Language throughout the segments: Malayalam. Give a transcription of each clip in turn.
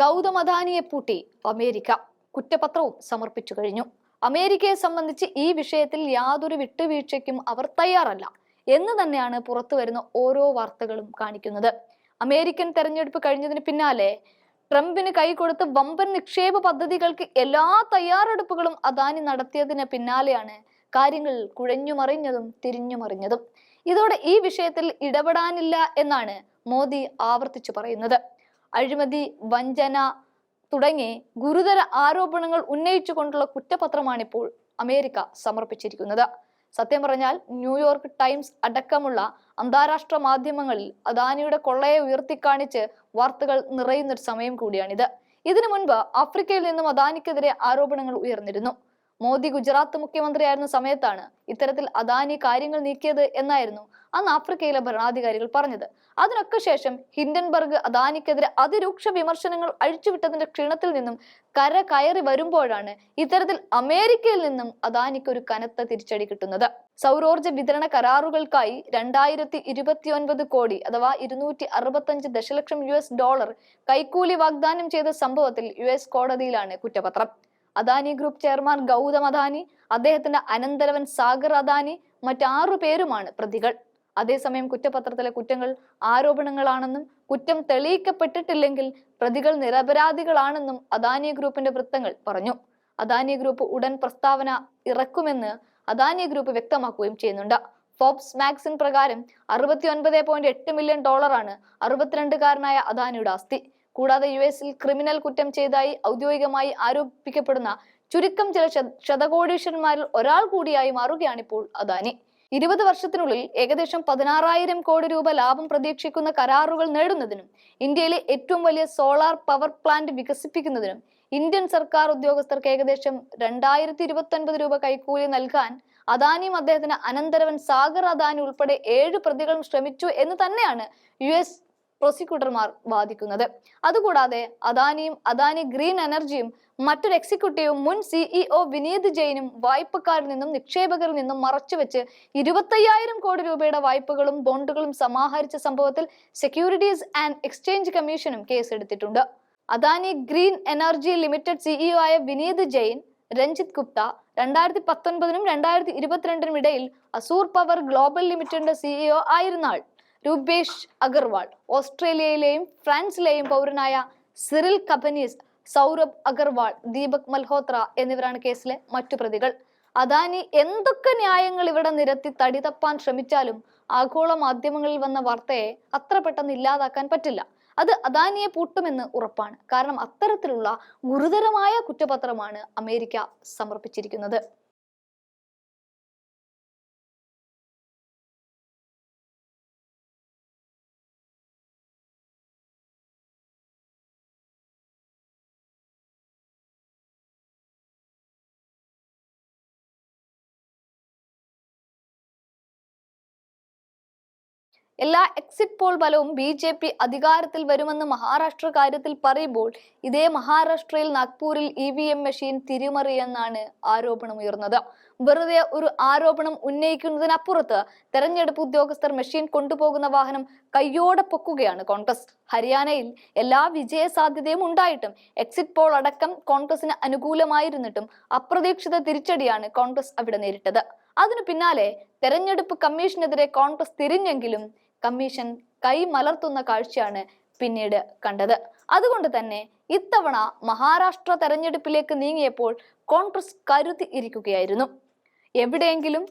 ഗൗതം അദാനിയെ പൂട്ടി അമേരിക്ക. കുറ്റപത്രവും സമർപ്പിച്ചു കഴിഞ്ഞു. അമേരിക്കയെ സംബന്ധിച്ച് ഈ വിഷയത്തിൽ യാതൊരു വിട്ടുവീഴ്ചയ്ക്കും അവർ തയ്യാറല്ല. എന്ന് തന്നെയാണ് പുറത്തു വരുന്ന ഓരോ വാർത്തകളും കാണിക്കുന്നത്. അമേരിക്കൻ തെരഞ്ഞെടുപ്പ് കഴിഞ്ഞതിന് പിന്നാലെ ട്രംപിന് കൈകൊടുത്ത് വമ്പൻ നിക്ഷേപ പദ്ധതികൾക്ക് എല്ലാ തയ്യാറെടുപ്പുകളും അദാനി നടത്തിയതിന് പിന്നാലെയാണ് കാര്യങ്ങൾ കുഴഞ്ഞുമറിഞ്ഞതും തിരിഞ്ഞുമറിഞ്ഞതും. ഇതോടെ ഈ വിഷയത്തിൽ ഇടപെടാനില്ല എന്നാണ് മോദി ആവർത്തിച്ചു പറയുന്നത്. അഴിമതി വഞ്ചന തുടങ്ങി ഗുരുതര ആരോപണങ്ങൾ ഉന്നയിച്ചുകൊണ്ടുള്ള കുറ്റപത്രമാണിപ്പോൾ അമേരിക്ക സമർപ്പിച്ചിരിക്കുന്നത്. സത്യം പറഞ്ഞാൽ ന്യൂയോർക്ക് ടൈംസ് അടക്കമുള്ള അന്താരാഷ്ട്ര മാധ്യമങ്ങളിൽ അദാനിയുടെ കൊള്ളയെ ഉയർത്തിക്കാണിച്ച് വാർത്തകൾ നിറയുന്നൊരു സമയം കൂടിയാണിത്. ഇതിനു മുൻപ് ആഫ്രിക്കയിൽ നിന്നും അദാനിക്കെതിരെ ആരോപണങ്ങൾ ഉയർന്നിരുന്നു. മോദി ഗുജറാത്ത് മുഖ്യമന്ത്രിയായിരുന്ന സമയത്താണ് ഇത്തരത്തിൽ അദാനി കാര്യങ്ങൾ നീക്കിയത് എന്നായിരുന്നു അന്ന് ആഫ്രിക്കയിലെ ഭരണാധികാരികൾ പറഞ്ഞത്. അതിനൊക്കെ ശേഷം ഹിൻഡൻബർഗ് അദാനിക്കെതിരെ അതിരൂക്ഷ വിമർശനങ്ങൾ അഴിച്ചുവിട്ടതിന്റെ ക്ഷീണത്തിൽ നിന്നും കര കയറി വരുമ്പോഴാണ് ഇത്തരത്തിൽ അമേരിക്കയിൽ നിന്നും അദാനിക്ക് ഒരു കനത്ത തിരിച്ചടി കിട്ടുന്നത്. സൗരോർജ വിതരണ കരാറുകൾക്കായി രണ്ടായിരത്തി ഇരുപത്തിയൊൻപത് കോടി അഥവാ ഇരുന്നൂറ്റി അറുപത്തഞ്ച് ദശലക്ഷം യു എസ് ഡോളർ കൈക്കൂലി വാഗ്ദാനം ചെയ്ത സംഭവത്തിൽ യു എസ് കോടതിയിലാണ് കുറ്റപത്രം. അദാനി ഗ്രൂപ്പ് ചെയർമാൻ ഗൗതം അദാനി അദ്ദേഹത്തിന്റെ അനന്തരവൻ സാഗർ അദാനി മറ്റാറു പേരുമാണ് പ്രതികൾ. അതേസമയം കുറ്റപത്രത്തിലെ കുറ്റങ്ങൾ ആരോപണങ്ങളാണെന്നും കുറ്റം തെളിയിക്കപ്പെട്ടിട്ടില്ലെങ്കിൽ പ്രതികൾ നിരപരാധികളാണെന്നും അദാനി ഗ്രൂപ്പിന്റെ വൃത്തങ്ങൾ പറഞ്ഞു. അദാനി ഗ്രൂപ്പ് ഉടൻ പ്രസ്താവന ഇറക്കുമെന്ന് അദാനി ഗ്രൂപ്പ് വ്യക്തമാക്കുകയും ചെയ്യുന്നുണ്ട്. ഫോബ്സ് മാക്സിൻ പ്രകാരം അറുപത്തി ഒൻപത് പോയിന്റ് എട്ട് മില്യൺ ഡോളറാണ് അറുപത്തിരണ്ടുകാരനായ അദാനിയുടെ ആസ്തി. കൂടാതെ യു എസിൽ ക്രിമിനൽ കുറ്റം ചെയ്തായി ഔദ്യോഗികമായി ആരോപിക്കപ്പെടുന്ന ചുരുക്കം ചില ശതകോടീശ്വരന്മാരിൽ ഒരാൾ കൂടിയായി മാറുകയാണിപ്പോൾ അദാനി. ഇരുപത് വർഷത്തിനുള്ളിൽ ഏകദേശം പതിനാറായിരം കോടി രൂപ ലാഭം പ്രതീക്ഷിക്കുന്ന കരാറുകൾ നേടുന്നതിനും ഇന്ത്യയിലെ ഏറ്റവും വലിയ സോളാർ പവർ പ്ലാന്റ് വികസിപ്പിക്കുന്നതിനും ഇന്ത്യൻ സർക്കാർ ഉദ്യോഗസ്ഥർക്ക് ഏകദേശം രണ്ടായിരത്തി ഇരുപത്തി രൂപ കൈക്കൂലി നൽകാൻ അദാനിയും അദ്ദേഹത്തിന് അനന്തരവൻ സാഗർ അദാനി ഉൾപ്പെടെ ഏഴ് പ്രതികളും ശ്രമിച്ചു എന്ന് തന്നെയാണ് യു എസ് പ്രോസിക്യൂട്ടർമാർ വാദിക്കുന്നത്. അതുകൂടാതെ അദാനിയും അദാനി ഗ്രീൻ എനർജിയും മറ്റൊരു എക്സിക്യൂട്ടീവും മുൻ സിഇഒ വിനീത് ജെയിനും വായ്പക്കാരിൽ നിന്നും നിക്ഷേപകരിൽ നിന്നും മറച്ചുവെച്ച് ഇരുപത്തയ്യായിരം കോടി രൂപയുടെ വായ്പകളും ബോണ്ടുകളും സമാഹരിച്ച സംഭവത്തിൽ സെക്യൂരിറ്റീസ് ആൻഡ് എക്സ്ചേഞ്ച് കമ്മീഷനും കേസെടുത്തിട്ടുണ്ട്. Adani Green Energy Limited CEO ആയ വിനീത് ജെയിൻ രഞ്ജിത് ഗുപ്ത രണ്ടായിരത്തി പത്തൊൻപതിനും രണ്ടായിരത്തി ഇരുപത്തിരണ്ടിനും ഇടയിൽ അസൂർ പവർ ഗ്ലോബൽ ലിമിറ്റഡിന്റെ സിഇഒ ആയിരുന്ന ആൾ രൂപേഷ് അഗർവാൾ. ഓസ്ട്രേലിയയിലെയും ഫ്രാൻസിലെയും പൗരനായ സിറിൽ കബനീസ് സൗരഭ് അഗർവാൾ ദീപക് മൽഹോത്ര എന്നിവരാണ് കേസിലെ മറ്റു പ്രതികൾ. അദാനി എന്തൊക്കെ ന്യായങ്ങൾ ഇവിടെ നിരത്തി തടി തപ്പാൻ ശ്രമിച്ചാലും ആഗോള മാധ്യമങ്ങളിൽ വന്ന വാർത്തയെ അത്ര പെട്ടെന്ന് ഇല്ലാതാക്കാൻ പറ്റില്ല. അത് അദാനിയെ പൂട്ടുമെന്ന് ഉറപ്പാണ്. കാരണം അത്തരത്തിലുള്ള ഗുരുതരമായ കുറ്റപത്രമാണ് അമേരിക്ക സമർപ്പിച്ചിരിക്കുന്നത്. എല്ലാ എക്സിറ്റ് പോൾ ഫലവും ബി ജെ പി അധികാരത്തിൽ വരുമെന്ന് മഹാരാഷ്ട്ര കാര്യത്തിൽ പറയുമ്പോൾ ഇതേ മഹാരാഷ്ട്രയിൽ നാഗ്പൂരിൽ ഇ വി എം മെഷീൻ തിരിമറിയെന്നാണ് ആരോപണം ഉയർന്നത്. വെറുതെ ഒരു ആരോപണം ഉന്നയിക്കുന്നതിനപ്പുറത്ത് തെരഞ്ഞെടുപ്പ് ഉദ്യോഗസ്ഥർ മെഷീൻ കൊണ്ടുപോകുന്ന വാഹനം കയ്യോടെ പൊക്കുകയാണ് കോൺഗ്രസ്. ഹരിയാനയിൽ എല്ലാ വിജയ സാധ്യതയും ഉണ്ടായിട്ടും എക്സിറ്റ് പോൾ അടക്കം കോൺഗ്രസിന് അനുകൂലമായിരുന്നിട്ടും അപ്രതീക്ഷിത തിരിച്ചടിയാണ് കോൺഗ്രസ് അവിടെ നേരിട്ടത്. അതിനു പിന്നാലെ തെരഞ്ഞെടുപ്പ് കമ്മീഷനെതിരെ കോൺഗ്രസ് തിരിഞ്ഞെങ്കിലും കമ്മീഷൻ കൈമലർത്തുന്ന കാഴ്ചയാണ് പിന്നീട് കണ്ടത്. അതുകൊണ്ട് തന്നെ ഇത്തവണ മഹാരാഷ്ട്ര തെരഞ്ഞെടുപ്പിലേക്ക് നീങ്ങിയപ്പോൾ കോൺഗ്രസ് കരുതി ഇരിക്കുകയായിരുന്നു. എവിടെയെങ്കിലും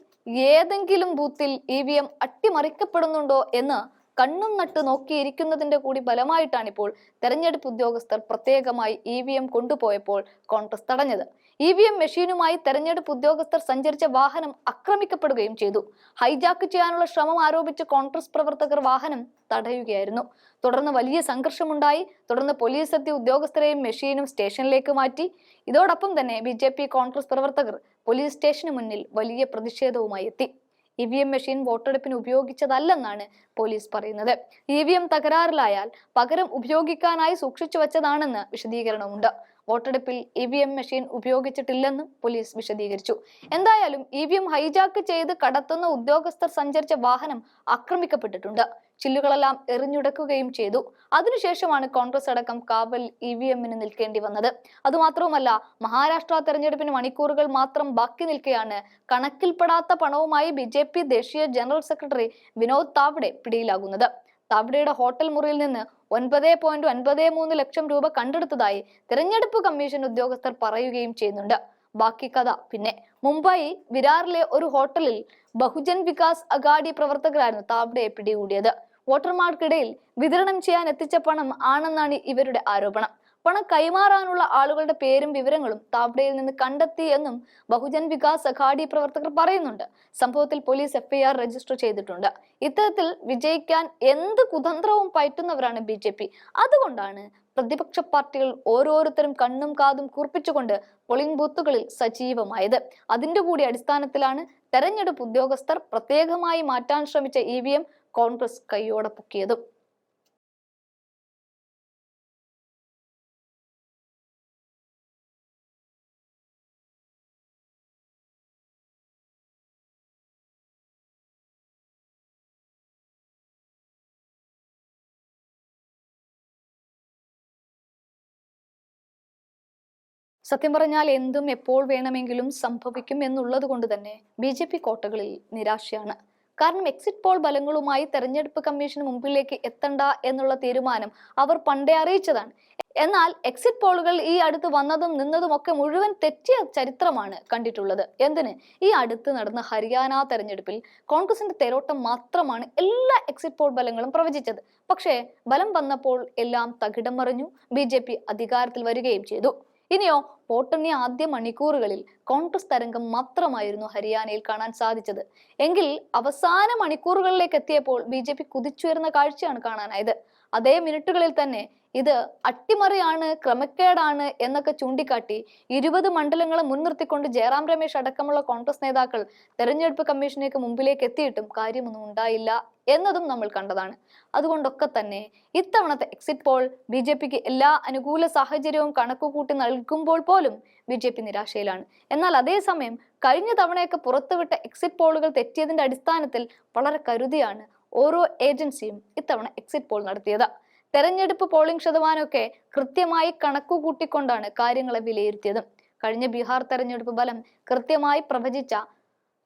ഏതെങ്കിലും ബൂത്തിൽ ഇ വി എം അട്ടിമറിക്കപ്പെടുന്നുണ്ടോ എന്ന് കണ്ണും നട്ട് നോക്കിയിരിക്കുന്നതിന്റെ കൂടി ഫലമായിട്ടാണ് ഇപ്പോൾ തെരഞ്ഞെടുപ്പ് ഉദ്യോഗസ്ഥർ പ്രത്യേകമായി ഇ വി എം കൊണ്ടുപോയപ്പോൾ കോൺഗ്രസ് തടഞ്ഞത്. ഇ വി എം മെഷീനുമായി തെരഞ്ഞെടുപ്പ് ഉദ്യോഗസ്ഥർ സഞ്ചരിച്ച വാഹനം ആക്രമിക്കപ്പെടുകയും ചെയ്തു. ഹൈജാക്ക് ചെയ്യാനുള്ള ശ്രമം ആരോപിച്ച് കോൺഗ്രസ് പ്രവർത്തകർ വാഹനം തടയുകയായിരുന്നു. തുടർന്ന് വലിയ സംഘർഷമുണ്ടായി. തുടർന്ന് പോലീസ് എത്തി ഉദ്യോഗസ്ഥരെയും മെഷീനും സ്റ്റേഷനിലേക്ക് മാറ്റി. ഇതോടൊപ്പം തന്നെ ബി ജെ പി കോൺഗ്രസ് പ്രവർത്തകർ പോലീസ് സ്റ്റേഷന് മുന്നിൽ വലിയ പ്രതിഷേധവുമായി എത്തി. ഇ വി എം മെഷീൻ വോട്ടെടുപ്പിന് ഉപയോഗിച്ചതല്ലെന്നാണ് പോലീസ് പറയുന്നത്. ഇ വി എം തകരാറിലായാൽ പകരം ഉപയോഗിക്കാനായി സൂക്ഷിച്ചു വച്ചതാണെന്ന് വിശദീകരണമുണ്ട്. വോട്ടെടുപ്പിൽ ഇ വി എം മെഷീൻ ഉപയോഗിച്ചിട്ടില്ലെന്നും പോലീസ് വിശദീകരിച്ചു. എന്തായാലും ഇ വി എം ഹൈജാക്ക് ചെയ്ത് കടത്തുന്ന ഉദ്യോഗസ്ഥർ സഞ്ചരിച്ച വാഹനം ആക്രമിക്കപ്പെട്ടിട്ടുണ്ട്. ചില്ലുകളെല്ലാം എറിഞ്ഞുടക്കുകയും ചെയ്തു. അതിനുശേഷമാണ് കോൺഗ്രസ് അടക്കം കാവൽ ഇ വി എമ്മിന് നിൽക്കേണ്ടി വന്നത്. അതുമാത്രവുമല്ല മഹാരാഷ്ട്ര തെരഞ്ഞെടുപ്പിന് മണിക്കൂറുകൾ മാത്രം ബാക്കി നിൽക്കെയാണ് കണക്കിൽപ്പെടാത്ത പണവുമായി ബി ദേശീയ ജനറൽ സെക്രട്ടറി വിനോദ് താവ്ഡെ പിടിയിലാകുന്നത്. താവ്ഡെയുടെ ഹോട്ടൽ മുറിയിൽ നിന്ന് ഒൻപത് പോയിന്റ് ഒൻപത് മൂന്ന് ലക്ഷം രൂപ കണ്ടെടുത്തതായി തെരഞ്ഞെടുപ്പ് കമ്മീഷൻ ഉദ്യോഗസ്ഥർ പറയുകയും ചെയ്യുന്നുണ്ട്. ബാക്കി കഥ പിന്നെ. മുംബൈ വിരാറിലെ ഒരു ഹോട്ടലിൽ ബഹുജൻ വികാസ് അഗാഡി പ്രവർത്തകരായിരുന്നു താവിടെ പിടികൂടിയത്. വോട്ടർമാർക്കിടയിൽ വിതരണം ചെയ്യാൻ എത്തിച്ച പണം ആണെന്നാണ് ഇവരുടെ ആരോപണം. പണം കൈമാറാനുള്ള ആളുകളുടെ പേരും വിവരങ്ങളും താവ്ഡയിൽ നിന്ന് കണ്ടെത്തി എന്നും ബഹുജൻ വികാസ് അഘാഡി പ്രവർത്തകർ പറയുന്നുണ്ട്. സംഭവത്തിൽ പോലീസ് എഫ്ഐആർ രജിസ്റ്റർ ചെയ്തിട്ടുണ്ട്. ഇത്തരത്തിൽ വിജയിക്കാൻ എന്ത് കുതന്ത്രവും പയറ്റുന്നവരാണ് ബി ജെ പി. അതുകൊണ്ടാണ് പ്രതിപക്ഷ പാർട്ടികൾ ഓരോരുത്തരും കണ്ണും കാതും കൂർപ്പിച്ചുകൊണ്ട് പോളിംഗ് ബൂത്തുകളിൽ സജീവമായത്. അതിന്റെ കൂടി അടിസ്ഥാനത്തിലാണ് തെരഞ്ഞെടുപ്പ് ഉദ്യോഗസ്ഥർ പ്രത്യേകമായി മാറ്റാൻ ശ്രമിച്ച ഇ കോൺഗ്രസ് കൈയോടെ പൊക്കിയതും. സത്യം പറഞ്ഞാൽ എന്തും എപ്പോൾ വേണമെങ്കിലും സംഭവിക്കും എന്നുള്ളത് കൊണ്ട് തന്നെ ബി ജെ പി കോട്ടകളിൽ നിരാശയാണ്. കാരണം എക്സിറ്റ് പോൾ ഫലങ്ങളുമായി തെരഞ്ഞെടുപ്പ് കമ്മീഷന് മുമ്പിലേക്ക് എത്തണ്ട എന്നുള്ള തീരുമാനം അവർ പണ്ടേ അറിയിച്ചതാണ്. എന്നാൽ എക്സിറ്റ് പോളുകൾ ഈ അടുത്ത് വന്നതും നിന്നതും ഒക്കെ മുഴുവൻ തെറ്റിയ ചരിത്രമാണ് കണ്ടിട്ടുള്ളത്. എന്തിന്? ഈ അടുത്ത് നടന്ന ഹരിയാന തെരഞ്ഞെടുപ്പിൽ കോൺഗ്രസിന്റെ തെരോട്ടം മാത്രമാണ് എല്ലാ എക്സിറ്റ് പോൾ ബലങ്ങളും പ്രവചിച്ചത്. പക്ഷേ ബലം വന്നപ്പോൾ എല്ലാം തകിടം മറിഞ്ഞു. ബി അധികാരത്തിൽ വരികയും ചെയ്തു. ഇനിയോ വോട്ടെണ്ണി ആദ്യ മണിക്കൂറുകളിൽ കോൺഗ്രസ് തരംഗം മാത്രമായിരുന്നു ഹരിയാനയിൽ കാണാൻ സാധിച്ചത്. എങ്കിൽ അവസാന മണിക്കൂറുകളിലേക്ക് എത്തിയപ്പോൾ ബി ജെ പി കുതിച്ചുയർന്ന കാഴ്ചയാണ് കാണാനായത്. അതേ മിനിറ്റുകളിൽ തന്നെ ഇത് അട്ടിമറിയാണ് ക്രമക്കേടാണ് എന്നൊക്കെ ചൂണ്ടിക്കാട്ടി ഇരുപത് മണ്ഡലങ്ങളെ മുൻനിർത്തിക്കൊണ്ട് ജയറാം രമേശ് അടക്കമുള്ള കോൺഗ്രസ് നേതാക്കൾ തെരഞ്ഞെടുപ്പ് കമ്മീഷനേക്ക് മുമ്പിലേക്ക് എത്തിയിട്ടും കാര്യമൊന്നും ഉണ്ടായില്ല എന്നതും നമ്മൾ കണ്ടതാണ്. അതുകൊണ്ടൊക്കെ തന്നെ ഇത്തവണത്തെ എക്സിറ്റ് പോൾ ബി ജെ പിക്ക് എല്ലാ അനുകൂല സാഹചര്യവും കണക്കുകൂട്ടി നൽകുമ്പോൾ പോലും ബി ജെ പി നിരാശയിലാണ്. എന്നാൽ അതേസമയം കഴിഞ്ഞ തവണയൊക്കെ പുറത്തുവിട്ട എക്സിറ്റ് പോളുകൾ തെറ്റിയതിന്റെ അടിസ്ഥാനത്തിൽ വളരെ കരുതിയാണ് ഓരോ ഏജൻസിയും ഇത്തവണ എക്സിറ്റ് പോൾ നടത്തിയത്. തെരഞ്ഞെടുപ്പ് പോളിംഗ് ശതമാനമൊക്കെ കൃത്യമായി കണക്കുകൂട്ടിക്കൊണ്ടാണ് കാര്യങ്ങളെ വിലയിരുത്തിയത്. കഴിഞ്ഞ ബീഹാർ തെരഞ്ഞെടുപ്പ് ഫലം കൃത്യമായി പ്രവചിച്ച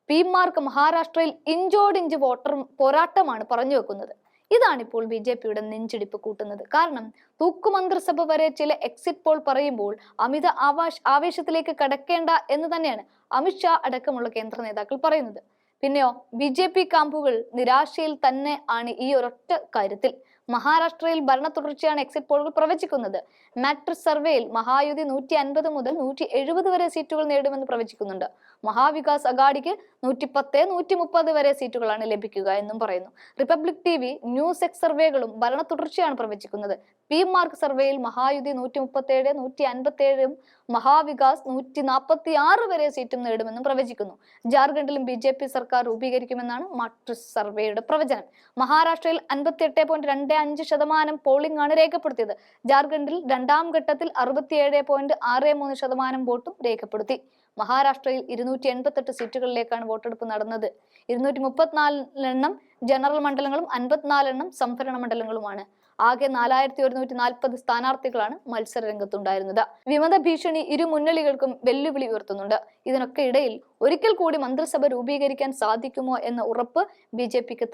പിമാർക്ക് മഹാരാഷ്ട്രയിൽ ഇഞ്ചോടിഞ്ച് വോട്ടർ പോരാട്ടമാണ് പറഞ്ഞു വെക്കുന്നത് ഇതാണിപ്പോൾ ബി ജെ പിയുടെ നെഞ്ചിടിപ്പ് കൂട്ടുന്നത്. കാരണം തൂക്കുമന്ത്രിസഭ വരെ ചില എക്സിറ്റ് പോൾ പറയുമ്പോൾ അമിത ആവാശ ആവേശത്തിലേക്ക് കടക്കേണ്ട എന്ന് തന്നെയാണ് അമിത്ഷാ അടക്കമുള്ള കേന്ദ്ര നേതാക്കൾ പറയുന്നത്. പിന്നെയോ ബി ജെ പി കാമ്പുകൾ നിരാശയിൽ തന്നെ ആണ് ഈ ഒരൊറ്റ കാര്യത്തിൽ. മഹാരാഷ്ട്രയിൽ ഭരണ തുടർച്ചയാണ് എക്സിറ്റ് പോളുകൾ പ്രവചിക്കുന്നത്. മാട്രിക്സ് സർവേയിൽ മഹായുതി നൂറ്റി അൻപത് മുതൽ നൂറ്റി എഴുപത് വരെ സീറ്റുകൾ നേടുമെന്ന് പ്രവചിക്കുന്നുണ്ട്. മഹാവികാസ് അഗാഡിക്ക് നൂറ്റി പത്ത് നൂറ്റി മുപ്പത് വരെ സീറ്റുകളാണ് ലഭിക്കുക എന്നും പറയുന്നു. Republic T V news X സർവേകളും ഭരണ തുടർച്ചയാണ് പ്രവചിക്കുന്നത്. പി മാർക്ക് സർവേയിൽ മഹായുതി നൂറ്റി മുപ്പത്തി ഏഴ് നൂറ്റി അൻപത്തി ഏഴും മഹാവികാസ് നൂറ്റി നാൽപ്പത്തി ആറ് വരെ സീറ്റും നേടുമെന്നും പ്രവചിക്കുന്നു. ജാർഖണ്ഡിലും ബി ജെ പി സർക്കാർ രൂപീകരിക്കുമെന്നാണ് മാട്രിക്സ് സർവേയുടെ പ്രവചനം. മഹാരാഷ്ട്രയിൽ അൻപത്തി എട്ട് പോയിന്റ് രണ്ട് അഞ്ച് ശതമാനം പോളിംഗ് ആണ് രേഖപ്പെടുത്തിയത്. ജാർഖണ്ഡിൽ രണ്ടാം ഘട്ടത്തിൽ അറുപത്തിയേഴ് പോയിന്റ് ആറ് മൂന്ന് ശതമാനം വോട്ടും രേഖപ്പെടുത്തി. മഹാരാഷ്ട്രയിൽ ഇരുന്നൂറ്റി എൺപത്തെട്ട് സീറ്റുകളിലേക്കാണ് വോട്ടെടുപ്പ് നടന്നത്. ഇരുന്നൂറ്റി മുപ്പത്തിനാലെണ്ണം ജനറൽ മണ്ഡലങ്ങളും അൻപത്തിനാലെണ്ണം സംഭരണ മണ്ഡലങ്ങളുമാണ്. ആകെ നാലായിരത്തി ഒരുന്നൂറ്റി നാൽപ്പത് സ്ഥാനാർത്ഥികളാണ് മത്സര രംഗത്തുണ്ടായിരുന്നത് വിമത ഭീഷണി ഇരു മുന്നണികൾക്കും വെല്ലുവിളി ഉയർത്തുന്നുണ്ട്. ഇതിനൊക്കെ ഇടയിൽ ഒരിക്കൽ കൂടി മന്ത്രിസഭ രൂപീകരിക്കാൻ സാധിക്കുമോ എന്ന ഉറപ്പ് ബി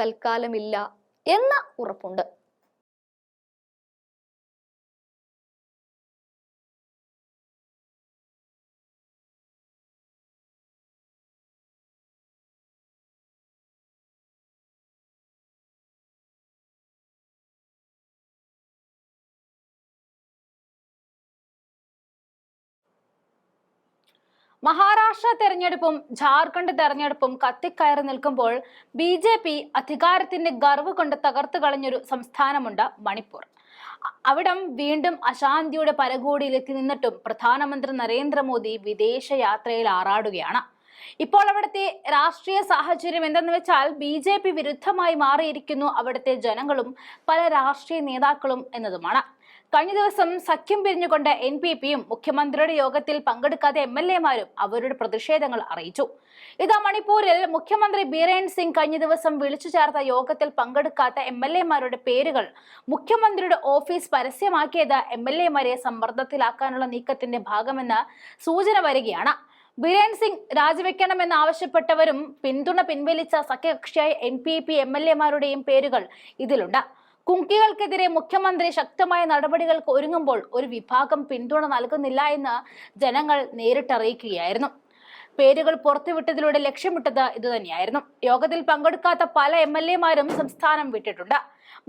തൽക്കാലമില്ല എന്ന ഉറപ്പുണ്ട്. മഹാരാഷ്ട്ര തെരഞ്ഞെടുപ്പും ജാർഖണ്ഡ് തെരഞ്ഞെടുപ്പും കത്തിക്കയറി നിൽക്കുമ്പോൾ ബി ജെ പി അധികാരത്തിന്റെ ഗർവ് കൊണ്ട് തകർത്തു കളഞ്ഞൊരു സംസ്ഥാനമുണ്ട് മണിപ്പൂർ. അവിടം വീണ്ടും അശാന്തിയുടെ പരകോടിയിലെത്തി നിന്നിട്ടും പ്രധാനമന്ത്രി നരേന്ദ്രമോദി വിദേശ യാത്രയിൽ ആറാടുകയാണ്. ഇപ്പോൾ അവിടുത്തെ രാഷ്ട്രീയ സാഹചര്യം എന്തെന്ന് വെച്ചാൽ ബി ജെ പി വിരുദ്ധമായി മാറിയിരിക്കുന്നു അവിടുത്തെ ജനങ്ങളും പല രാഷ്ട്രീയ നേതാക്കളും എന്നതുമാണ്. കഴിഞ്ഞ ദിവസം സഖ്യം പിരിഞ്ഞുകൊണ്ട് എൻ പി പിയും മുഖ്യമന്ത്രിയുടെ യോഗത്തിൽ പങ്കെടുക്കാതെ എം എൽ എമാരും അവരുടെ പ്രതിഷേധങ്ങൾ അറിയിച്ചു. ഇതാ മണിപ്പൂരിൽ മുഖ്യമന്ത്രി ബീരേൻ സിംഗ് കഴിഞ്ഞ ദിവസം വിളിച്ചു ചേർത്ത യോഗത്തിൽ പങ്കെടുക്കാത്ത എം എൽ എമാരുടെ പേരുകൾ മുഖ്യമന്ത്രിയുടെ ഓഫീസ് പരസ്യമാക്കിയത് എം എൽ എമാരെ സമ്മർദ്ദത്തിലാക്കാനുള്ള നീക്കത്തിന്റെ ഭാഗമെന്ന് സൂചന വരികയാണ്. ബിരേൻ സിംഗ് രാജിവെക്കണമെന്ന് ആവശ്യപ്പെട്ടവരും പിന്തുണ പിൻവലിച്ച സഖ്യകക്ഷിയായ N P P M L എമാരുടെയും പേരുകൾ ഇതിലുണ്ട്. കുങ്കികൾക്കെതിരെ മുഖ്യമന്ത്രി ശക്തമായ നടപടികൾക്ക് ഒരുങ്ങുമ്പോൾ ഒരു വിഭാഗം പിന്തുണ നൽകുന്നില്ല എന്ന് ജനങ്ങൾ നേരിട്ടറിയിക്കുകയായിരുന്നു. പേരുകൾ പുറത്തുവിട്ടതിലൂടെ ലക്ഷ്യമിട്ടത് ഇതുതന്നെയായിരുന്നു. യോഗത്തിൽ പങ്കെടുക്കാത്ത പല എം എൽ എമാരും സംസ്ഥാനം വിട്ടിട്ടുണ്ട്.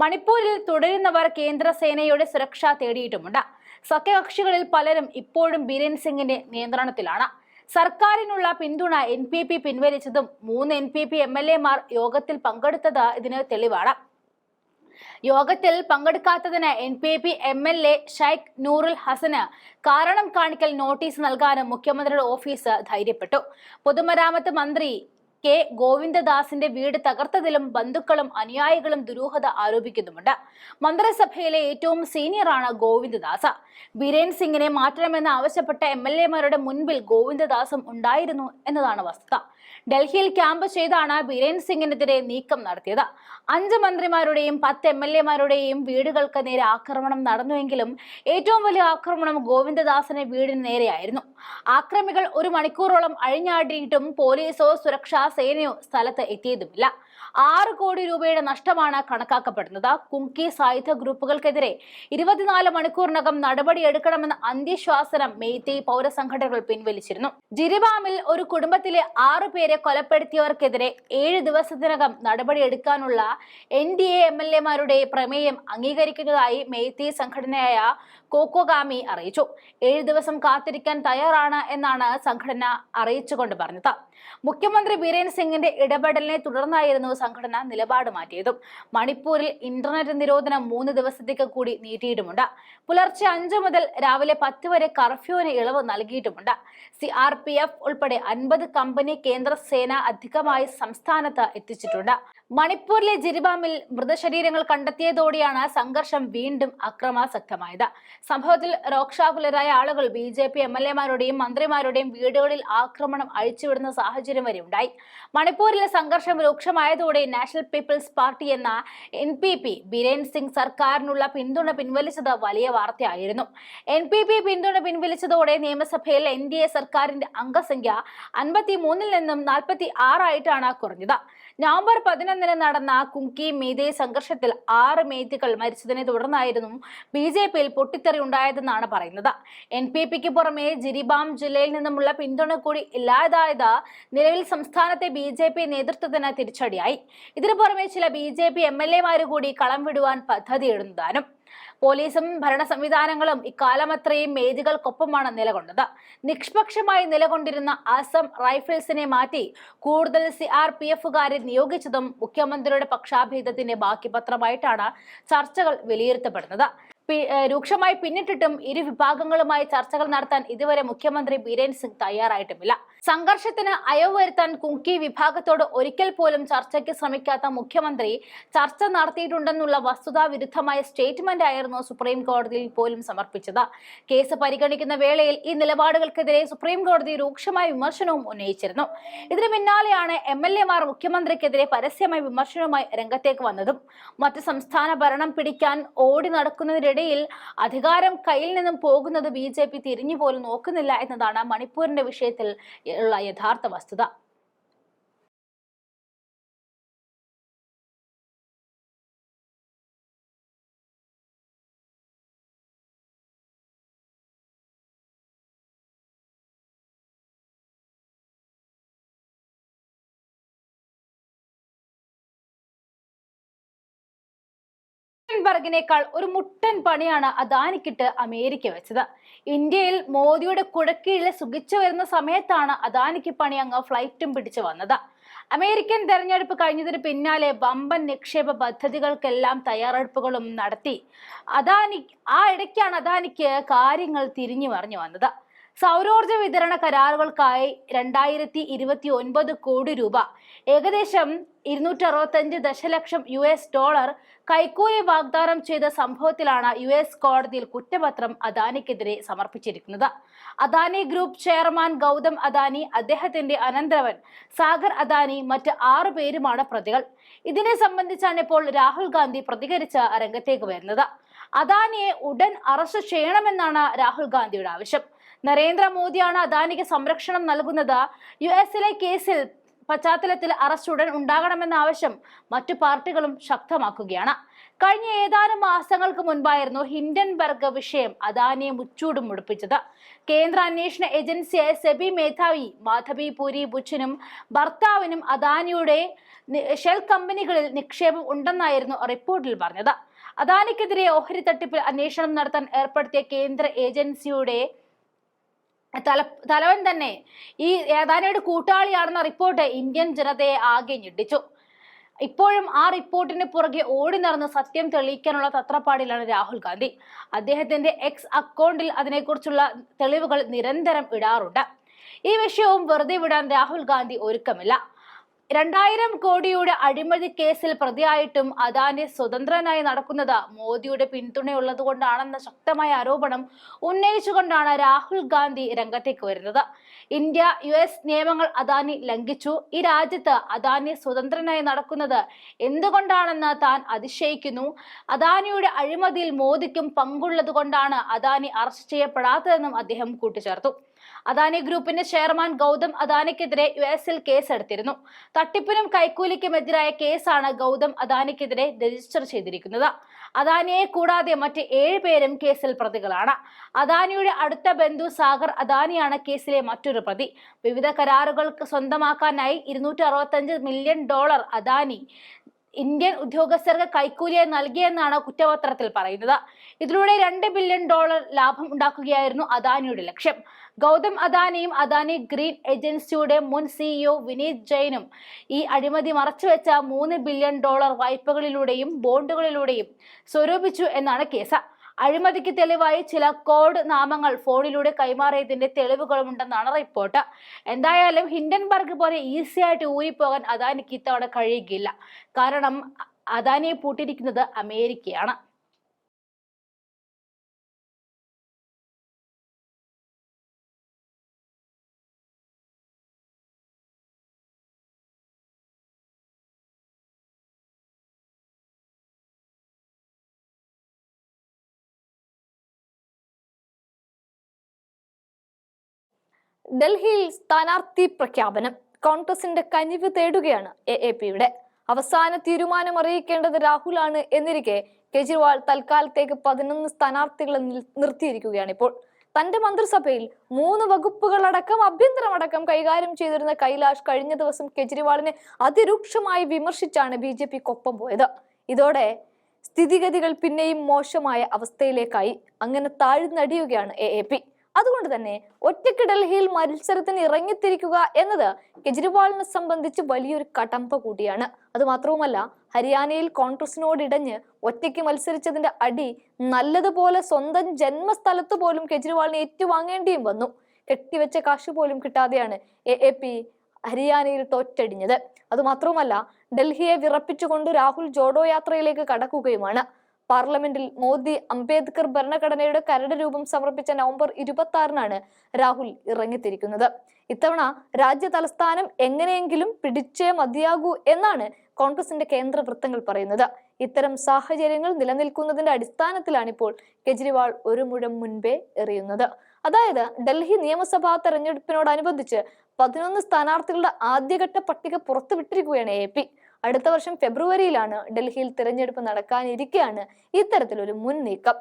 മണിപ്പൂരിൽ തുടരുന്നവർ കേന്ദ്രസേനയുടെ സുരക്ഷ തേടിയിട്ടുമുണ്ട്. സഖ്യകക്ഷികളിൽ പലരും ഇപ്പോഴും ബീരേൻ സിംഗിന്റെ നിയന്ത്രണത്തിലാണ്. സർക്കാരിനുള്ള പിന്തുണ എൻ പി പി പിൻവലിച്ചതും മൂന്ന് N P P M L എമാർ യോഗത്തിൽ പങ്കെടുത്തത് ഇതിന് തെളിവാണ്. യോഗത്തിൽ പങ്കെടുക്കാത്തതിന് N P P M L A Shaikh Noorul Hasan കാരണം കാണിക്കൽ നോട്ടീസ് നൽകാനും മുഖ്യമന്ത്രിയുടെ ഓഫീസ് ധൈര്യപ്പെട്ടു. പൊതുമരാമത്ത് മന്ത്രി കെ ഗോവിന്ദദാസിന്റെ വീട് തകർത്തതിലും ബന്ധുക്കളും അനുയായികളും ദുരൂഹത ആരോപിക്കുന്നുമുണ്ട്. മന്ത്രിസഭയിലെ ഏറ്റവും സീനിയറാണ് ഗോവിന്ദദാസ. ബിരേൻ സിംഗിനെ മാറ്റണമെന്ന് ആവശ്യപ്പെട്ട എം എൽ എമാരുടെ മുൻപിൽ ഗോവിന്ദദാസും ഉണ്ടായിരുന്നു എന്നതാണ് വസ്തുത. ഡൽഹിയിൽ ക്യാമ്പ് ചെയ്താണ് ബിരേൻ സിംഗിനെതിരെ നീക്കം നടത്തിയത്. അഞ്ച് മന്ത്രിമാരുടെയും പത്ത് എം എൽ എമാരുടെയും വീടുകൾക്ക് നേരെ ആക്രമണം നടന്നുവെങ്കിലും ഏറ്റവും വലിയ ആക്രമണം ഗോവിന്ദദാസിന്റെ വീടിന് നേരെയായിരുന്നു. ആക്രമികൾ ഒരു മണിക്കൂറോളം അഴിഞ്ഞാടിയിട്ടും പോലീസോ സുരക്ഷാ സേനയോ സ്ഥലത്ത് എത്തിയതുമില്ല. ആറ് കോടി രൂപയുടെ നഷ്ടമാണ് കണക്കാക്കപ്പെടുന്നത്. കുങ്കി സായുധ ഗ്രൂപ്പുകൾക്കെതിരെ ഇരുപത്തിനാല് മണിക്കൂറിനകം നടപടിയെടുക്കണമെന്ന അന്ത്യശ്വാസനം മെയ്തേയ് പൗരസംഘടനകൾ പിൻവലിച്ചിരുന്നു. ജിരിബാമിൽ ഒരു കുടുംബത്തിലെ ആറു പേരെ കൊലപ്പെടുത്തിയവർക്കെതിരെ ഏഴ് ദിവസത്തിനകം നടപടിയെടുക്കാനുള്ള N D A M L എമാരുടെ പ്രമേയം അംഗീകരിക്കുന്നതായി മെയ്ത്തി സംഘടനയായ കോക്കോഗാമി അറിയിച്ചു. ഏഴ് ദിവസം കാത്തിരിക്കാൻ തയ്യാറാണ് എന്നാണ് സംഘടന അറിയിച്ചുകൊണ്ട് പറഞ്ഞത്. മുഖ്യമന്ത്രി ബീരേൻ സിംഗിന്റെ ഇടപെടലിനെ തുടർന്നായിരുന്നു സംഘടന നിലപാട് മാറ്റിയതും. മണിപ്പൂരിൽ ഇന്റർനെറ്റ് നിരോധനം മൂന്ന് ദിവസത്തേക്ക് കൂടി നീട്ടിയിട്ടുമുണ്ട്. പുലർച്ചെ അഞ്ചു മുതൽ രാവിലെ പത്ത് വരെ കർഫ്യൂവിന് ഇളവ് നൽകിയിട്ടുമുണ്ട്. സി ആർ പി എഫ് ഉൾപ്പെടെ അൻപത് കമ്പനി കേന്ദ്ര സേന അധികമായി സംസ്ഥാനത്ത് എത്തിച്ചിട്ടുണ്ട്. മണിപ്പൂരിലെ ജിരിബാമിൽ മൃതശരീരങ്ങൾ കണ്ടെത്തിയതോടെയാണ് സംഘർഷം വീണ്ടും അക്രമാസക്തമായത്. സംഭവത്തിൽ രോക്ഷാകുലരായ ആളുകൾ B J P M L എമാരുടെയും മന്ത്രിമാരുടെയും വീടുകളിൽ ആക്രമണം അഴിച്ചുവിടുന്ന സാഹചര്യം വരെ ഉണ്ടായി. മണിപ്പൂരിലെ സംഘർഷം രൂക്ഷമായതോടെ നാഷണൽ പീപ്പിൾസ് പാർട്ടി എന്ന N P P Biren Singh സർക്കാരിനുള്ള പിന്തുണ പിൻവലിച്ചത് വലിയ വാർത്തയായിരുന്നു. എൻ പി പി പിന്തുണ പിൻവലിച്ചതോടെ നിയമസഭയിൽ എൻ ഡി എ സർക്കാരിന്റെ അംഗസംഖ്യ അൻപത്തി മൂന്നിൽ നിന്നും നാൽപ്പത്തി ആറായിട്ടാണ് കുറഞ്ഞത്. നവംബർ പതിനൊന്നിന് നടന്ന കുങ്കി മേതേ സംഘർഷത്തിൽ ആറ് മേധികൾ മരിച്ചതിനെ തുടർന്നായിരുന്നു ബി ജെ പിയിൽ പൊട്ടിത്തെറി ഉണ്ടായതെന്നാണ് പറയുന്നത്. എൻ പി പിക്ക് പുറമെ ജിരിബാം ജില്ലയിൽ നിന്നുമുള്ള പിന്തുണ കൂടി ഇല്ലാതായത് നിലവിൽ സംസ്ഥാനത്തെ ബി ജെ പി നേതൃത്വത്തിന് തിരിച്ചടിയായി. ഇതിനു പുറമെ ചില B J P M L എമാര് കൂടി കളം വിടുവാൻ പദ്ധതിയിടുന്നതാനും പോലീസും ഭരണ സംവിധാനങ്ങളും ഇക്കാലമത്രയും മേജുകൾക്കൊപ്പമാണ് നിലകൊണ്ടത്. നിഷ്പക്ഷമായി നിലകൊണ്ടിരുന്ന അസം റൈഫിൾസിനെ മാറ്റി കൂടുതൽ സി ആർ പി എഫുകാരെ നിയോഗിച്ചതും മുഖ്യമന്ത്രിയുടെ പക്ഷാഭേദത്തിന്റെ ബാക്കി പത്രമായിട്ടാണ് ചർച്ചകൾ വിലയിരുത്തപ്പെടുന്നത്. രൂക്ഷമായി പിന്നിട്ടിട്ടും ഇരു വിഭാഗങ്ങളുമായി ചർച്ചകൾ നടത്താൻ ഇതുവരെ മുഖ്യമന്ത്രി ബീരേൻ സിംഗ് തയ്യാറായിട്ടുമില്ല. സംഘർഷത്തിന് അയവ് വരുത്താൻ കുങ്കി വിഭാഗത്തോട് ഒരിക്കൽ പോലും ചർച്ചയ്ക്ക് ശ്രമിക്കാത്ത മുഖ്യമന്ത്രി ചർച്ച നടത്തിയിട്ടുണ്ടെന്നുള്ള വസ്തുതാ വിരുദ്ധമായ സ്റ്റേറ്റ്മെന്റ് ആയിരുന്നു സുപ്രീം കോടതിയിൽ പോലും സമർപ്പിച്ചത്. കേസ് പരിഗണിക്കുന്ന വേളയിൽ ഈ നിലപാടുകൾക്കെതിരെ സുപ്രീം കോടതി രൂക്ഷമായ വിമർശനവും ഉന്നയിച്ചിരുന്നു. ഇതിന് പിന്നാലെയാണ് എം എൽ എമാർ മുഖ്യമന്ത്രിക്കെതിരെ പരസ്യമായ വിമർശനവുമായി രംഗത്തേക്ക് വന്നതും. മറ്റ് സംസ്ഥാന ഭരണം പിടിക്കാൻ ഓടി നടക്കുന്നതിനിടയിൽ അധികാരം കയ്യിൽ നിന്നും പോകുന്നത് ബി ജെ പി തിരിഞ്ഞു പോലും നോക്കുന്നില്ല എന്നതാണ് മണിപ്പൂരിന്റെ വിഷയത്തിൽ ഉള്ള യഥാർത്ഥ വസ്തുത. ബർഗിനേക്കാൾ ഒരു മുട്ടൻ പണിയാണ് അദാനിക്കിട്ട് അമേരിക്ക വെച്ചത്. ഇന്ത്യയിൽ മോദിയുടെ കുടക്കീഴിൽ സുഖിച്ചു വരുന്ന സമയത്താണ് അദാനിക്ക് പണി അങ്ങ് ഫ്ലൈറ്റും പിടിച്ചു വന്നത്. അമേരിക്കൻ തെരഞ്ഞെടുപ്പ് കഴിഞ്ഞതിന് പിന്നാലെ വമ്പൻ നിക്ഷേപ പദ്ധതികൾക്കെല്ലാം തയ്യാറെടുപ്പുകളും നടത്തി. അദാനി ആ ഇടയ്ക്കാണ് അദാനിക്ക് കാര്യങ്ങൾ തിരിഞ്ഞു മറിഞ്ഞു വന്നത്. സൗരോർജ വിതരണ കരാറുകൾക്കായി രണ്ടായിരത്തി ഇരുപത്തി ഒൻപത് കോടി രൂപ. ഏകദേശം ഇരുന്നൂറ്റി അറുപത്തഞ്ച് ദശലക്ഷം യു എസ് ഡോളർ കൈക്കൂലി വാഗ്ദാനം ചെയ്ത സംഭവത്തിലാണ് യു എസ് കോടതിയിൽ കുറ്റപത്രം അദാനിക്കെതിരെ സമർപ്പിച്ചിരിക്കുന്നത്. അദാനി ഗ്രൂപ്പ് ചെയർമാൻ ഗൗതം അദാനി അദ്ദേഹത്തിന്റെ അനന്തരവൻ സാഗർ അദാനി മറ്റ് ആറു പേരുമാണ് പ്രതികൾ. ഇതിനെ സംബന്ധിച്ചാണ് ഇപ്പോൾ രാഹുൽ ഗാന്ധി പ്രതികരിച്ച രംഗത്തേക്ക് വരുന്നത്. അദാനിയെ ഉടൻ അറസ്റ്റ് ചെയ്യണമെന്നാണ് രാഹുൽ ഗാന്ധിയുടെ ആവശ്യം. നരേന്ദ്രമോദിയാണ് അദാനിക്ക് സംരക്ഷണം നൽകുന്നത്. യു എസിലെ കേസിൽ പശ്ചാത്തലത്തിൽ അറസ്റ്റ് ഉടൻ ഉണ്ടാകണമെന്ന ആവശ്യം മറ്റു പാർട്ടികളും ശക്തമാക്കുകയാണ്. കഴിഞ്ഞ ഏതാനും മാസങ്ങൾക്ക് മുൻപായിരുന്നു ഹിൻഡൻബർഗ് വിഷയം അദാനിയെ മുച്ചൂടും മുടിപ്പിച്ചത്. കേന്ദ്ര അന്വേഷണ ഏജൻസിയായ സെബി മേധാവി മാധവി പുരി ബുച്ചിനും ഭർത്താവിനും അദാനിയുടെ ഷെൽ കമ്പനികളിൽ നിക്ഷേപം ഉണ്ടെന്നായിരുന്നു റിപ്പോർട്ടിൽ പറഞ്ഞത്. അദാനിക്കെതിരെ ഓഹരി തട്ടിപ്പിൽ അന്വേഷണം നടത്താൻ ഏർപ്പെടുത്തിയ കേന്ദ്ര ഏജൻസിയുടെ തല തലവൻ തന്നെ ഈ ഏതാനയുടെ കൂട്ടാളിയാണെന്ന റിപ്പോർട്ട് ഇന്ത്യൻ ജനതയെ ആകെ ഞെട്ടിച്ചു. ഇപ്പോഴും ആ റിപ്പോർട്ടിന് പുറകെ ഓടി നടന്ന് സത്യം തെളിയിക്കാനുള്ള തത്രപ്പാടിലാണ് രാഹുൽ ഗാന്ധി. അദ്ദേഹത്തിന്റെ എക്സ് അക്കൗണ്ടിൽ അതിനെക്കുറിച്ചുള്ള തെളിവുകൾ നിരന്തരം ഇടാറുണ്ട്. ഈ വിഷയവും വെറുതെ വിടാൻ രാഹുൽ ഗാന്ധി ഒരുക്കമില്ല. രണ്ടായിരം കോടിയുടെ അഴിമതി കേസിൽ പ്രതിയായിട്ടും അദാനി സ്വതന്ത്രനായി നടക്കുന്നത് മോദിയുടെ പിന്തുണയുള്ളത് കൊണ്ടാണെന്ന ശക്തമായ ആരോപണം ഉന്നയിച്ചുകൊണ്ടാണ് രാഹുൽ ഗാന്ധി രംഗത്തേക്ക് വരുന്നത്. ഇന്ത്യ യു എസ് നിയമങ്ങൾ അദാനി ലംഘിച്ചു. ഈ രാജ്യത്ത് അദാനി സ്വതന്ത്രനായി നടക്കുന്നത് എന്തുകൊണ്ടാണെന്ന് താൻ അതിശയിക്കുന്നു? അദാനിയുടെ അഴിമതിയിൽ മോദിക്കും പങ്കുള്ളത് കൊണ്ടാണ് അദാനി അറസ്റ്റ് ചെയ്യപ്പെടാത്തതെന്നും അദ്ദേഹം കൂട്ടിച്ചേർത്തു. അദാനി ഗ്രൂപ്പിന്റെ ചെയർമാൻ ഗൗതം അദാനിക്കെതിരെ യു എസിൽ കേസെടുത്തിരുന്നു. തട്ടിപ്പിനും കൈക്കൂലിക്കുമെതിരായ കേസാണ് ഗൗതം അദാനിക്കെതിരെ രജിസ്റ്റർ ചെയ്തിരിക്കുന്നത്. അദാനിയെ കൂടാതെ മറ്റ് ഏഴ് പേരും കേസിൽ പ്രതികളാണ്. അദാനിയുടെ അടുത്ത ബന്ധു സാഗർ അദാനിയാണ് കേസിലെ മറ്റൊരു പ്രതി. വിവിധ കരാറുകൾ സ്വന്തമാക്കാനായി ഇരുന്നൂറ്റി മില്യൺ ഡോളർ അദാനി ഇന്ത്യൻ ഉദ്യോഗസ്ഥർക്ക് കൈക്കൂലിയായി നൽകിയെന്നാണ് കുറ്റപത്രത്തിൽ പറയുന്നത്. ഇതിലൂടെ രണ്ട് ബില്യൺ ഡോളർ ലാഭം ഉണ്ടാക്കുകയായിരുന്നു അദാനിയുടെ ലക്ഷ്യം. ഗൗതം അദാനിയും അദാനി ഗ്രീൻ ഏജൻസിയുടെ മുൻ സിഇഒ വിനീത് ജെയിനും ഈ അഴിമതി മറച്ചുവെച്ച മൂന്ന് ബില്യൺ ഡോളർ വായ്പകളിലൂടെയും ബോണ്ടുകളിലൂടെയും സ്വരൂപിച്ചു എന്നാണ് കേസ്. അഴിമതിക്ക് തെളിവായി ചില കോഡ് നാമങ്ങൾ ഫോണിലൂടെ കൈമാറിയതിന്റെ തെളിവുകളുമുണ്ടെന്നാണ് റിപ്പോർട്ട്. എന്തായാലും ഹിൻഡൻബർഗ് പോലെ ഈസി ആയിട്ട് ഊരിപ്പോകാൻ അദാനിക്ക് ഇത്തവണ കഴിയുകയില്ല. കാരണം അദാനിയെ പൂട്ടിയിരിക്കുന്നത് അമേരിക്കയാണ്. ഡൽഹിയിൽ സ്ഥാനാർത്ഥി പ്രഖ്യാപനം കോൺഗ്രസിന്റെ കനിവ് തേടുകയാണ് എ എ പിയുടെ. അവസാന തീരുമാനം അറിയിക്കേണ്ടത് രാഹുലാണ് എന്നിരിക്കെ കെജ്രിവാൾ തൽക്കാലത്തേക്ക് പതിനൊന്ന് സ്ഥാനാർത്ഥികളെ നിർത്തിയിരിക്കുകയാണ് ഇപ്പോൾ. തന്റെ മന്ത്രിസഭയിൽ മൂന്ന് വകുപ്പുകളടക്കം ആഭ്യന്തരമടക്കം കൈകാര്യം ചെയ്തിരുന്ന കൈലാഷ് കഴിഞ്ഞ ദിവസം കെജ്രിവാളിനെ അതിരൂക്ഷമായി വിമർശിച്ചാണ് ബി ജെ പിക്കൊപ്പം പോയത്. ഇതോടെ സ്ഥിതിഗതികൾ പിന്നെയും മോശമായ അവസ്ഥയിലേക്കായി. അങ്ങനെ താഴ്ന്നടിയുകയാണ് എ എ പി. അതുകൊണ്ട് തന്നെ ഒറ്റയ്ക്ക് ഡൽഹിയിൽ മത്സരത്തിന് ഇറങ്ങിത്തിരിക്കുക എന്നത് കെജ്രിവാളിനെ സംബന്ധിച്ച് വലിയൊരു കടമ്പ കൂടിയാണ് അത് മാത്രവുമല്ല ഹരിയാനയിൽ കോൺഗ്രസിനോട് ഇടഞ്ഞ് ഒറ്റയ്ക്ക് മത്സരിച്ചതിന്റെ അടി നല്ലതുപോലെ സ്വന്തം ജന്മസ്ഥലത്ത് പോലും കെജ്രിവാളിനെ ഏറ്റുവാങ്ങേണ്ടിയും വന്നു. കെട്ടിവെച്ച കാശ് പോലും കിട്ടാതെയാണ് എ എ പി ഹരിയാനയിൽ തോറ്റടിഞ്ഞത്. അതുമാത്രവുമല്ല ഡൽഹിയെ വിറപ്പിച്ചുകൊണ്ട് രാഹുൽ ജോഡോ യാത്രയിലേക്ക് കടക്കുകയുമാണ്. പാർലമെന്റിൽ മോദി അംബേദ്കർ ഭരണഘടനയുടെ കരട് രൂപം സമർപ്പിച്ച നവംബർ ഇരുപത്തി ആറിനാണ് രാഹുൽ ഇറങ്ങിത്തിരിക്കുന്നത്. ഇത്തവണ രാജ്യ തലസ്ഥാനം എങ്ങനെയെങ്കിലും പിടിച്ചേ മതിയാകൂ എന്നാണ് കോൺഗ്രസിന്റെ കേന്ദ്ര വൃത്തങ്ങൾ പറയുന്നത്. ഇത്തരം സാഹചര്യങ്ങൾ നിലനിൽക്കുന്നതിന്റെ അടിസ്ഥാനത്തിലാണ് ഇപ്പോൾ കെജ്രിവാൾ ഒരു മുഴം മുൻപേ എറിയുന്നത്. അതായത് ഡൽഹി നിയമസഭാ തെരഞ്ഞെടുപ്പിനോടനുബന്ധിച്ച് പതിനൊന്ന് സ്ഥാനാർത്ഥികളുടെ ആദ്യഘട്ട പട്ടിക പുറത്തുവിട്ടിരിക്കുകയാണ് എ പി. അടുത്ത വർഷം ഫെബ്രുവരിയിലാണ് ഡൽഹിയിൽ തിരഞ്ഞെടുപ്പ് നടക്കാനിരിക്കെയാണ് ഇത്തരത്തിലൊരു മുൻ നീക്കം.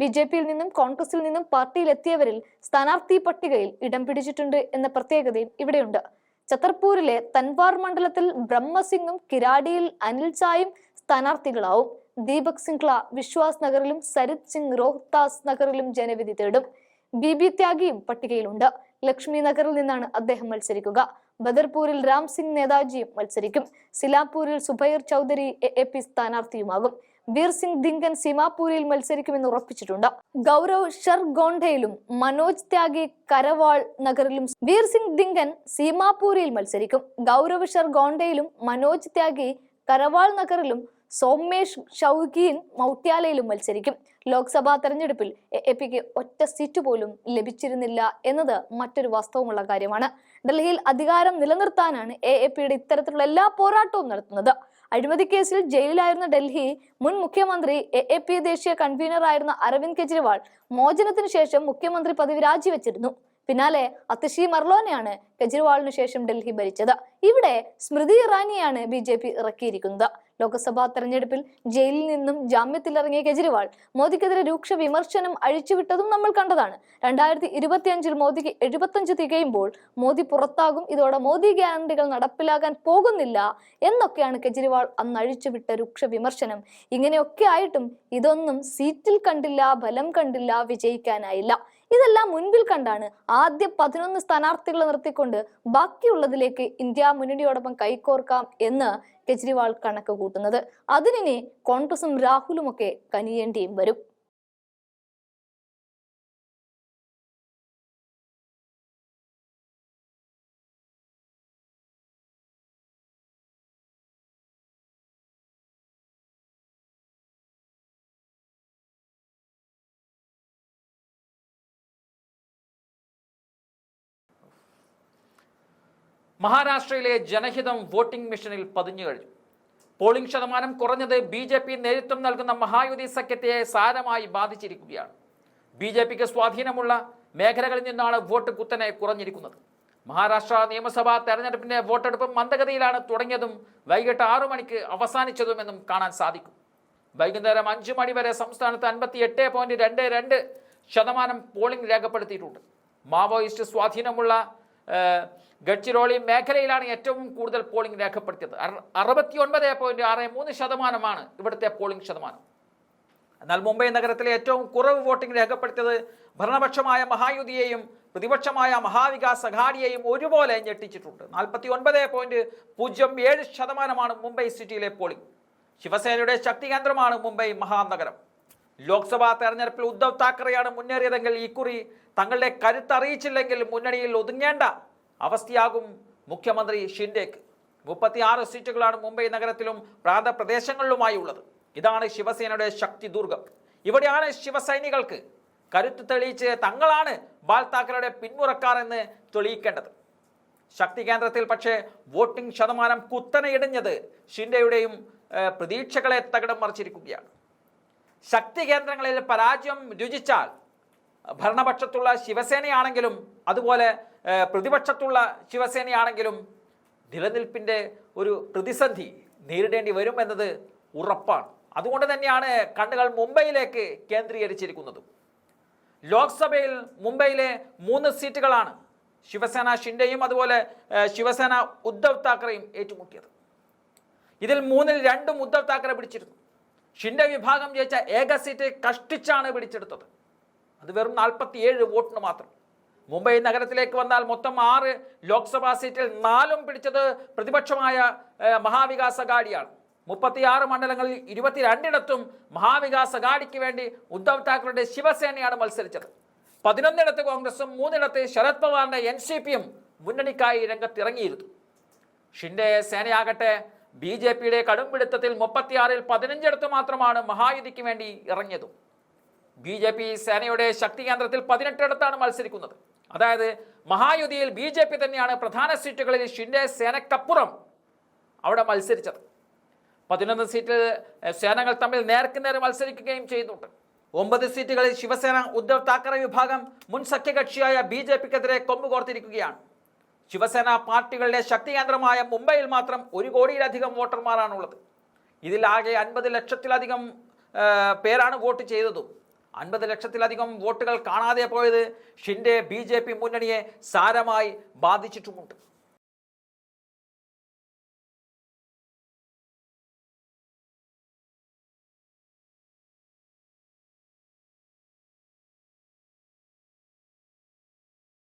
ബി ജെ പിയിൽ നിന്നും കോൺഗ്രസിൽ നിന്നും പാർട്ടിയിലെത്തിയവരിൽ സ്ഥാനാർത്ഥി പട്ടികയിൽ ഇടം പിടിച്ചിട്ടുണ്ട് എന്ന പ്രത്യേകതയും ഇവിടെയുണ്ട്. ഛത്തർപൂരിലെ തൻവാർ മണ്ഡലത്തിൽ ബ്രഹ്മസിംഗും കിരാടിയിൽ അനിൽ ചായും സ്ഥാനാർത്ഥികളാവും. ദീപക് സിംഗ്ല വിശ്വാസ് നഗറിലും സരിത് സിംഗ് റോഹ്താസ് നഗറിലും ജനവിധി തേടും. ബി ബി ത്യാഗിയും പട്ടികയിലുണ്ട്. ലക്ഷ്മി നഗറിൽ നിന്നാണ് അദ്ദേഹം മത്സരിക്കുക. ബദർപൂരിൽ രാം സിംഗ് നേതാജിയും മത്സരിക്കും. സിലാപൂരിൽ സുബൈർ ചൗധരി എ പി സ്ഥാനാർത്ഥിയുമാകും. വീർ സിംഗ് ദിങ്കൻ സീമാപൂരിൽ മത്സരിക്കുമെന്ന് ഉറപ്പിച്ചിട്ടുണ്ട്. ഗൗരവ് ഷർഗോണ്ടയിലും മനോജ് ത്യാഗി കരവാൾ നഗറിലും വീർ സിംഗ് ദിങ്കൻ സീമാപൂരിൽ മത്സരിക്കും. ഗൗരവ് ഷർഗോണ്ടയിലും മനോജ് ത്യാഗി കരവാൾ നഗറിലും സോമേഷ് ഷൗഖീൻ മൗട്ട്യാലയിലും മത്സരിക്കും. ലോക്സഭാ തെരഞ്ഞെടുപ്പിൽ എ പിക്ക് ഒറ്റ സീറ്റ് പോലും ലഭിച്ചിരുന്നില്ല എന്നത് മറ്റൊരു വാസ്തവമുള്ള കാര്യമാണ്. ഡൽഹിയിൽ അധികാരം നിലനിർത്താനാണ് എ എ പിയുടെ ഇത്തരത്തിലുള്ള എല്ലാ പോരാട്ടവും നടത്തുന്നത്. അഴിമതി കേസിൽ ജയിലിലായിരുന്ന ഡൽഹി മുൻ മുഖ്യമന്ത്രി എ എ പി ദേശീയ കൺവീനറായിരുന്ന അരവിന്ദ് കെജ്രിവാൾ മോചനത്തിന് ശേഷം മുഖ്യമന്ത്രി പദവി രാജിവെച്ചിരുന്നു. പിന്നാലെ അതിഷി മർലോനെയാണ് കെജ്രിവാളിന് ശേഷം ഡൽഹി ഭരിച്ചത്. ഇവിടെ സ്മൃതി ഇറാനിയാണ് ബി ജെ പി ഇറക്കിയിരിക്കുന്നത്. ലോക്സഭാ തെരഞ്ഞെടുപ്പിൽ ജയിലിൽ നിന്നും ജാമ്യത്തിലിറങ്ങിയ കെജ്രിവാൾ മോദിക്കെതിരെ രൂക്ഷ വിമർശനം അഴിച്ചുവിട്ടതും നമ്മൾ കണ്ടതാണ്. രണ്ടായിരത്തി ഇരുപത്തിയഞ്ചിൽ മോദിക്ക് എഴുപത്തഞ്ച് തികയുമ്പോൾ മോദി പുറത്താകും ഇതോടെ മോദി ഗ്യാരണ്ടികൾ നടപ്പിലാകാൻ പോകുന്നില്ല എന്നൊക്കെയാണ് കെജ്രിവാൾ അന്ന് അഴിച്ചുവിട്ട രൂക്ഷ വിമർശനം. ഇങ്ങനെയൊക്കെ ആയിട്ടും ഇതൊന്നും സീറ്റിൽ കണ്ടില്ല ബലം കണ്ടില്ല വിജയിക്കാനായില്ല. ഇതെല്ലാം മുൻപിൽ കണ്ടാണ് ആദ്യ പതിനൊന്ന് സ്ഥാനാർത്ഥികളെ നിർത്തിക്കൊണ്ട് ബാക്കിയുള്ളതിലേക്ക് ഇന്ത്യ മുന്നണിയോടൊപ്പം കൈകോർക്കാം എന്ന് കെജ്രിവാൾ കണക്ക് കൂട്ടുന്നത്. അതിനെ കോൺഗ്രസും രാഹുലുമൊക്കെ കനിയേണ്ടിയും വരും. മഹാരാഷ്ട്രയിലെ ജനഹിതം വോട്ടിംഗ് മെഷീനിൽ പതിഞ്ഞു കഴിഞ്ഞു. പോളിംഗ് ശതമാനം കുറഞ്ഞത് ബി ജെ പി നേതൃത്വം നൽകുന്ന മഹായുതി സഖ്യത്തെ സാരമായി ബാധിച്ചിരിക്കുകയാണ്. ബി ജെ പിക്ക് സ്വാധീനമുള്ള മേഖലകളിൽ നിന്നാണ് വോട്ട് കുത്തനെ കുറഞ്ഞിരിക്കുന്നത്. മഹാരാഷ്ട്ര നിയമസഭാ തെരഞ്ഞെടുപ്പിന്റെ വോട്ടെടുപ്പ് മന്ദഗതിയിലാണ് തുടങ്ങിയതും വൈകിട്ട് ആറു മണിക്ക് അവസാനിച്ചതുമെന്നും കാണാൻ സാധിക്കും. വൈകുന്നേരം അഞ്ചു മണി വരെ സംസ്ഥാനത്ത് അൻപത്തി എട്ട് പോയിന്റ് രണ്ട് രണ്ട് ശതമാനം പോളിംഗ് രേഖപ്പെടുത്തിയിട്ടുണ്ട്. മാവോയിസ്റ്റ് സ്വാധീനമുള്ള ഗഡ്ചിരോളി മേഖലയിലാണ് ഏറ്റവും കൂടുതൽ പോളിംഗ് രേഖപ്പെടുത്തിയത്. അറുപത്തി ഒൻപത് പോയിന്റ് ആറ് മൂന്ന് ശതമാനമാണ് ഇവിടുത്തെ പോളിംഗ് ശതമാനം. എന്നാൽ മുംബൈ നഗരത്തിലെ ഏറ്റവും കുറവ് വോട്ടിംഗ് രേഖപ്പെടുത്തിയത് ഭരണപക്ഷമായ മഹായുതിയെയും പ്രതിപക്ഷമായ മഹാവികാസ് അഘാഡിയെയും ഒരുപോലെ ഞെട്ടിച്ചിട്ടുണ്ട്. നാൽപ്പത്തി ഒൻപത് പോയിന്റ് പൂജ്യം ഏഴ് ശതമാനമാണ് മുംബൈ സിറ്റിയിലെ പോളിംഗ് ശിവസേനയുടെ ശക്തി കേന്ദ്രമാണ് മുംബൈ മഹാനഗരം. ലോക്സഭാ തെരഞ്ഞെടുപ്പിൽ ഉദ്ധവ് താക്കറെയാണ് മുന്നേറിയതെങ്കിൽ ഇക്കുറി തങ്ങളുടെ കരുത്തറിയിച്ചില്ലെങ്കിൽ മുന്നണിയിൽ ഒതുങ്ങേണ്ട അവസ്ഥയാകും മുഖ്യമന്ത്രി ഷിൻഡേക്ക്. മുപ്പത്തിയാറ് സീറ്റുകളാണ് മുംബൈ നഗരത്തിലും പ്രാന്തപ്രദേശങ്ങളിലുമായി ഉള്ളത് ഇതാണ് ശിവസേനയുടെ ശക്തി ദുർഗം. ഇവിടെയാണ് ശിവസൈനികൾക്ക് കരുത്ത് തെളിയിച്ച് തങ്ങളാണ് ബാൽ താക്കറയുടെ പിന്മുറക്കാർ എന്ന് തെളിയിക്കേണ്ടത്. ശക്തി കേന്ദ്രത്തിൽ പക്ഷേ വോട്ടിംഗ് ശതമാനം കുത്തനെ ഷിൻഡെയുടെയും പ്രതീക്ഷകളെ തകിടം മറിച്ചിരിക്കുകയാണ്. ശക്തി കേന്ദ്രങ്ങളിൽ പരാജയം രുചിച്ചാൽ ഭരണപക്ഷത്തുള്ള ശിവസേനയാണെങ്കിലും അതുപോലെ പ്രതിപക്ഷത്തുള്ള ശിവസേനയാണെങ്കിലും നിലനിൽപ്പിന്റെ ഒരു പ്രതിസന്ധി നേരിടേണ്ടി വരും എന്നത് ഉറപ്പാണ്. അതുകൊണ്ട് തന്നെയാണ് കണ്ണുകൾ മുംബൈയിലേക്ക് കേന്ദ്രീകരിച്ചിരിക്കുന്നത്. ലോക്സഭയിൽ മുംബൈയിലെ മൂന്ന് സീറ്റുകളാണ് ശിവസേന ഷിൻഡെയും അതുപോലെ ശിവസേന ഉദ്ധവ് താക്കറെയും ഏറ്റുമുട്ടിയത്. ഇതിൽ മൂന്നിൽ രണ്ടും ഉദ്ധവ് താക്കറെ പിടിച്ചിരുന്നു. ഷിൻഡെ വിഭാഗം ജയിച്ച ഏക സീറ്റ് കഷ്ടിച്ചാണ് പിടിച്ചെടുത്തത്. അത് വെറും നാൽപ്പത്തിയേഴ് വോട്ടിന് മാത്രം. മുംബൈ നഗരത്തിലേക്ക് വന്നാൽ മൊത്തം ആറ് ലോക്സഭാ സീറ്റിൽ നാലും പിടിച്ചത് പ്രതിപക്ഷമായ മഹാവികാസ് അഗാഡിയാണ്. മുപ്പത്തിയാറ് മണ്ഡലങ്ങളിൽ ഇരുപത്തിരണ്ടിടത്തും മഹാവികാസ് അഗാഡിക്ക് വേണ്ടി ഉദ്ധവ് താക്കറയുടെ ശിവസേനയാണ് മത്സരിച്ചത്. പതിനൊന്നിടത്ത് കോൺഗ്രസും മൂന്നിടത്ത് ശരത് പവാറിന്റെ എൻ സി പിയും മുന്നണിക്കായി രംഗത്തിറങ്ങിയിരുന്നു. ഷിൻഡെ സേനയാകട്ടെ ബി ജെ പിയുടെ കടുംപിടുത്തത്തിൽ മുപ്പത്തിയാറിൽ പതിനഞ്ചിടത്ത് മാത്രമാണ് മഹായുതിക്ക് വേണ്ടി ഇറങ്ങിയതും. ബി ജെ പി സേനയുടെ ശക്തി കേന്ദ്രത്തിൽ പതിനെട്ടിടത്താണ് മത്സരിക്കുന്നത്. അതായത് മഹായുതിയിൽ ബി ജെ പി തന്നെയാണ് പ്രധാന സീറ്റുകളിൽ ഷിൻഡെ സേനക്കപ്പുറം അവിടെ മത്സരിച്ചത്. പതിനൊന്ന് സീറ്റിൽ സേനകൾ തമ്മിൽ നേർക്കുനേർ മത്സരിക്കുകയും ചെയ്യുന്നുണ്ട് ഒമ്പത് സീറ്റുകളിൽ ശിവസേന ഉദ്ധവ് താക്കറെ വിഭാഗം മുൻ സഖ്യകക്ഷിയായ ബി ജെ പിക്കെതിരെ കൊമ്പുകോർത്തിരിക്കുകയാണ് ശിവസേന പാർട്ടികളുടെ ശക്തി കേന്ദ്രമായ മുംബൈയിൽ മാത്രം ഒരു കോടിയിലധികം വോട്ടർമാരാണുള്ളത്. ഇതിലാകെ അൻപത് ലക്ഷത്തിലധികം പേരാണ് വോട്ട് ചെയ്തതും. അൻപത് ലക്ഷത്തിലധികം വോട്ടുകൾ കാണാതെ പോയത്. ഷിൻഡെ ബി മുന്നണിയെ സാരമായി ബാധിച്ചിട്ടുമുണ്ട്.